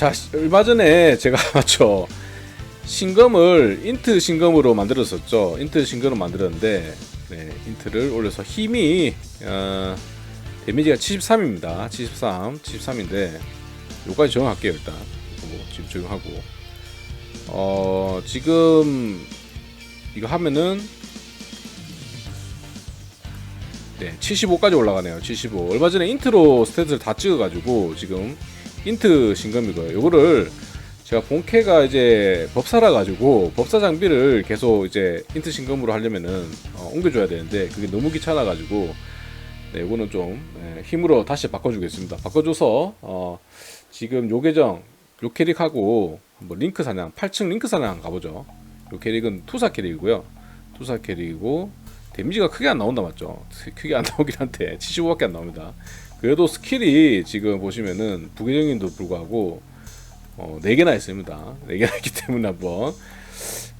자 시- 얼마 전에 제가 맞죠? 신검을 인트 신검으로 만들었었죠. 인트 신검으로 만들었는데 네, 인트를 올려서 힘이 어, 데미지가 73입니다. 73 73인데 요까지 적용할게요 일단. 뭐 지금 적용하고. 어 지금 이거 하면은 네 75까지 올라가네요 75 얼마 전에 인트로 스탯을 다 찍어가지고 지금 인트 신검이고요 요거를 제가 본캐가 이제 법사라 가지고 법사 장비를 계속 이제 인트 신검으로 하려면은 어, 옮겨줘야 되는데 그게 너무 귀찮아 가지고 네, 이거는 좀 예, 힘으로 다시 바꿔주겠습니다. 바꿔줘서 어, 지금 요 계정 요 캐릭하고 한번 링크 사냥 8층 링크 사냥 가보죠. 요 캐릭은 투사 캐릭이고요. 투사 캐릭이고 데미지가 크게 안 나온다 맞죠? 크게 안 나오긴 한데 75밖에 안 나옵니다. 그래도 스킬이 지금 보시면은 부계정인도 불구하고 어, 4개나 있습니다. 4개나 있기 때문에 한번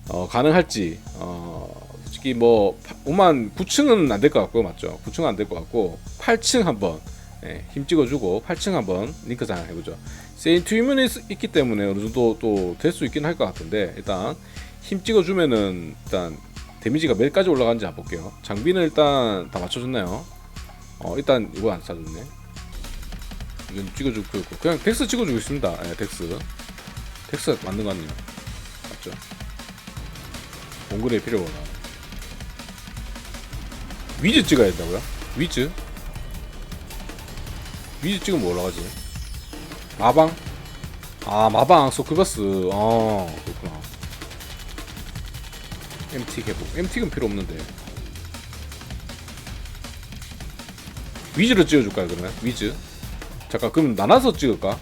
어, 가능할지 어, 솔직히 뭐 5만 9층은 안 될 것 같고 맞죠? 9층은 안 될 것 같고 8층 한번 예, 힘 찍어주고 8층 한번 링크 상 해보죠. 세인트 유문이 있기 때문에 어느 정도 또 될 수 있긴 할 것 같은데 일단 힘 찍어주면은 일단 데미지가 몇까지 올라가는지 한번 볼게요. 장비는 일단 다 맞춰줬나요? 어 일단 이거 안 싸줬네. 이건 찍어주고 있고 그냥 덱스 찍어주고 있습니다. 예, 덱스. 덱스 맞는 거 같네요. 맞죠? 동굴에 필요가 없나. 위즈 찍어야 된다고요? 위즈? 위즈 찍으면 뭐 올라가지? 마방? 아 마방 소크버스 어 그렇구나 MT 개복 MT는 필요 없는데 위즈로 찍어줄까요 그러면? 위즈 잠깐 그럼 나눠서 찍을까?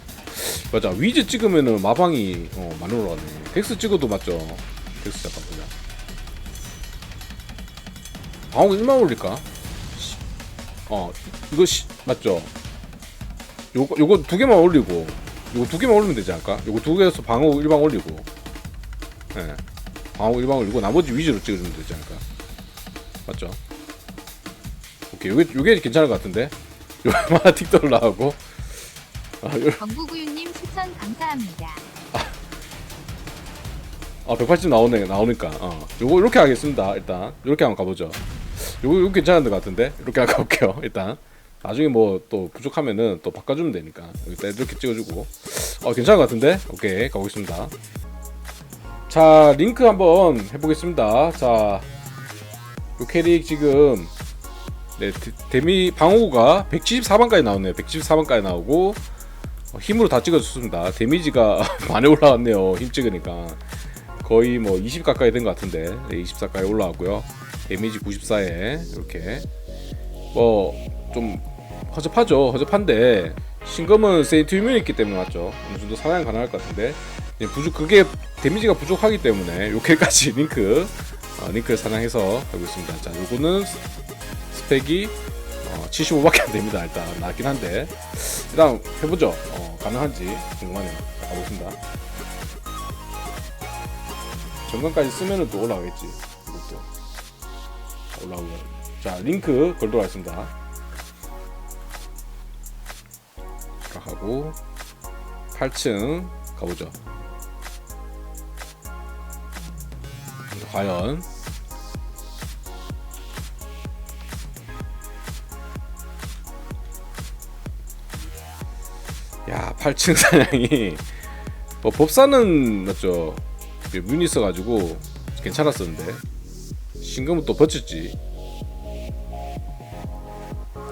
맞아 위즈 찍으면은 마방이 어, 많이 올라가네 덱스 찍어도 맞죠? 덱스 잠깐 보자 방어 1만 올릴까? 시- 어 이거 시, 맞죠? 요거 요거 두 개만 올리고 요거 두 개만 올리면 되지 않을까? 요거 두 개에서 방어 1방 올리고 예 방어 1방 올리고 나머지 위주로 찍어주면 되지 않을까? 맞죠? 오케이 요게 요게 괜찮을 것 같은데 요만 틱도 올라가고 아, 요, 정부구유님 추천 감사합니다. 아, 180 나오네, 나오니까. 어. 요거 이렇게 하겠습니다. 일단. 이렇게 한번 가보죠. 요거, 요거 괜찮은 것 같은데? 이렇게 한번 가볼게요. 일단. 나중에 뭐 또 부족하면은 또 바꿔주면 되니까. 일단 이렇게 찍어주고. 어, 괜찮은 것 같은데? 오케이, 가보겠습니다. 자, 링크 한번 해보겠습니다. 자, 요 캐릭 지금, 네, 데- 데미, 방어구가 174반까지 나오네요. 174반까지 나오고, 어, 힘으로 다 찍어줬습니다. 데미지가 많이 올라왔네요. 힘 찍으니까. 거의 뭐 20 가까이 된 것 같은데 네, 20 가까이 올라왔고요. 데미지 94에 이렇게 뭐 좀 허접하죠. 허접한데 신검은 세인트 유명이 있기 때문에 맞죠. 어느 정도 사냥 가능할 것 같은데 이제 부족 그게 데미지가 부족하기 때문에 요렇게까지 링크 어, 링크를 사냥해서 하고 있습니다. 자, 요거는 스- 스펙이 어, 75밖에 안 됩니다. 일단 낮긴 한데 일단 해보죠. 어, 가능한지 궁금하네요. 자, 가보겠습니다. 정강까지 쓰면은 또 올라가겠지. 이것도 올라오고. 자 링크 걸도록 하겠습니다. 자, 하고 8층 가보죠. 과연 8층 사냥이. 뭐 법사는 맞죠. 뮤니 있어가지고 괜찮았었는데. 신금은 또 버텼지.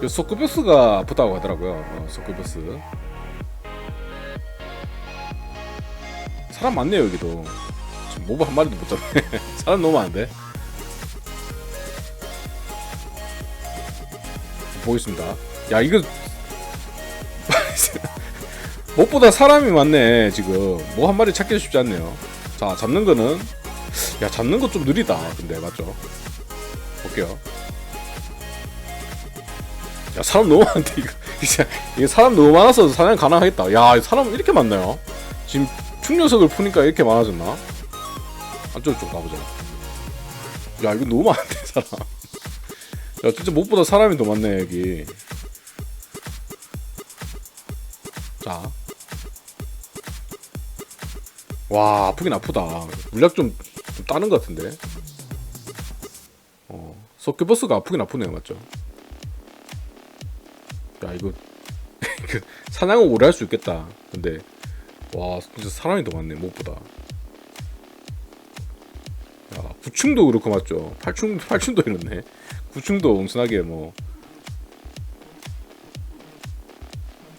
이 소크버스가 붙다고 하더라고요. 어, 소크버스. 사람 많네요 여기도. 지금 모브 한 마리도 못 잡네. 사람 너무 많은데. 보겠습니다. 야 이거 무엇보다 사람이 많네 지금. 뭐 한 마리 찾기 쉽지 않네요. 자 잡는 거는 야 잡는 거 좀 느리다 근데 맞죠? 볼게요. 야 사람 너무 많은데 이거. 진짜 이게 사람 너무 많아서 사냥 가능하겠다. 야 사람 이렇게 많나요? 지금 충녀석을 푸니까 이렇게 많아졌나? 안쪽 좀 가보자. 야 이거 너무 많은데 사람. 야 진짜 무엇보다 사람이 더 많네 여기. 자 와 아프긴 아프다. 물약 좀, 좀 따는 것 같은데. 어 서큐버스가 아프긴 아프네요, 맞죠? 야 이거 사냥은 오래 할 수 있겠다. 근데 와 진짜 사람이 더 많네 무엇보다. 야 9층도 그렇고 맞죠? 8층 8층도 이렇네. 9층도 온순하게 뭐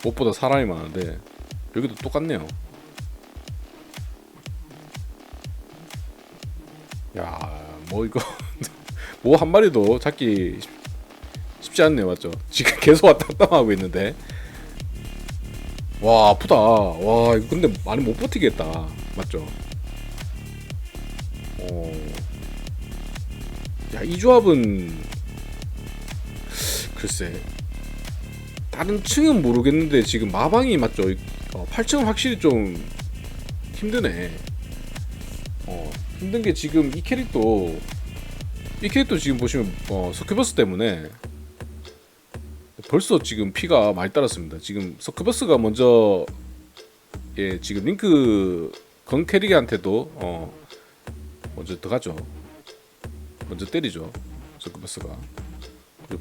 무엇보다 사람이 많은데 여기도 똑같네요. 야, 뭐 이거 뭐 한 마리도 쉽- 쉽지 않네요, 맞죠? 지금 계속 왔다 갔다 하고 있는데. 와 아프다. 와 이거 근데 많이 못 버티겠다, 맞죠? 어. 야이 조합은 글쎄 다른 층은 모르겠는데 지금 마방이 맞죠? 이- 어, 8층은 확실히 좀 힘드네. 어, 힘든 게 지금 이 캐릭도 이 캐릭도 지금 보시면 어, 서큐버스 때문에 벌써 지금 피가 많이 따랐습니다. 지금 서큐버스가 먼저 예 지금 링크 건 캐릭한테도 어 먼저 들어가죠. 먼저 때리죠. 서큐버스가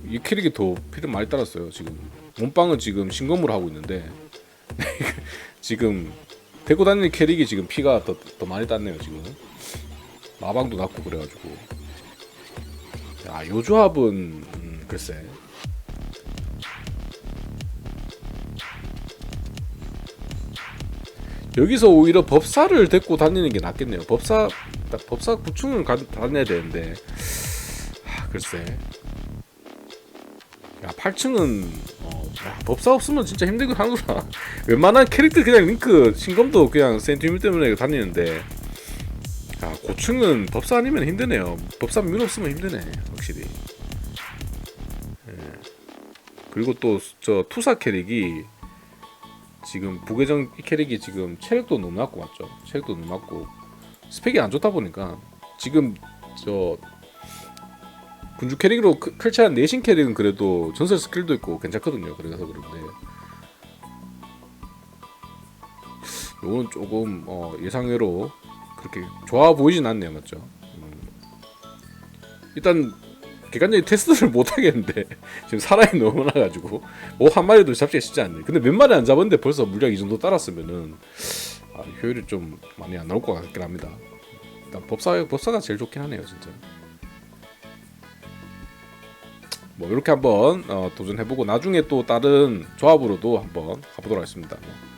이 캐릭이 더 피를 많이 따랐어요. 지금 몸빵은 지금 신검으로 하고 있는데 지금 데리고 다니는 캐릭이 지금 피가 더, 더 많이 땄네요 지금. 마방도 낮고 그래가지고. 야요 조합은 음, 글쎄. 여기서 오히려 법사를 데리고 다니는 게 낫겠네요. 법사 법사 구충을 가, 다녀야 되는데. 하, 글쎄 야 8층은 어, 야, 법사 없으면 진짜 힘들긴 하더라 웬만한 캐릭터 그냥 링크 신검도 그냥 센티미 때문에 다니는데. 아 고층은 법사 아니면 힘드네요. 법사 뮤 없으면 힘드네 확실히. 예. 그리고 또 저 투사 캐릭이 지금 부계정 이 캐릭이 지금 체력도 너무 낮고 맞죠? 체력도 너무 낮고 스펙이 안 좋다 보니까 지금 저 군주 캐릭으로 크- 클치한 내신 캐릭은 그래도 전설 스킬도 있고 괜찮거든요 그래서 그런데 요건 조금 어, 예상외로 그렇게 좋아 보이진 않네요, 맞죠? 음. 일단 객관적인 테스트를 못 하겠는데 지금 사람이 너무 많아가지고 뭐 한 마리도 잡기가 쉽지 않네. 근데 몇 마리 안 잡았는데 벌써 물량 이 정도 따랐으면은 아, 효율이 좀 많이 안 나올 것 같긴 합니다. 일단 법사 법사가 제일 좋긴 하네요, 진짜. 뭐 이렇게 한번 어, 도전해보고 나중에 또 다른 조합으로도 한번 가보도록 하겠습니다. 뭐.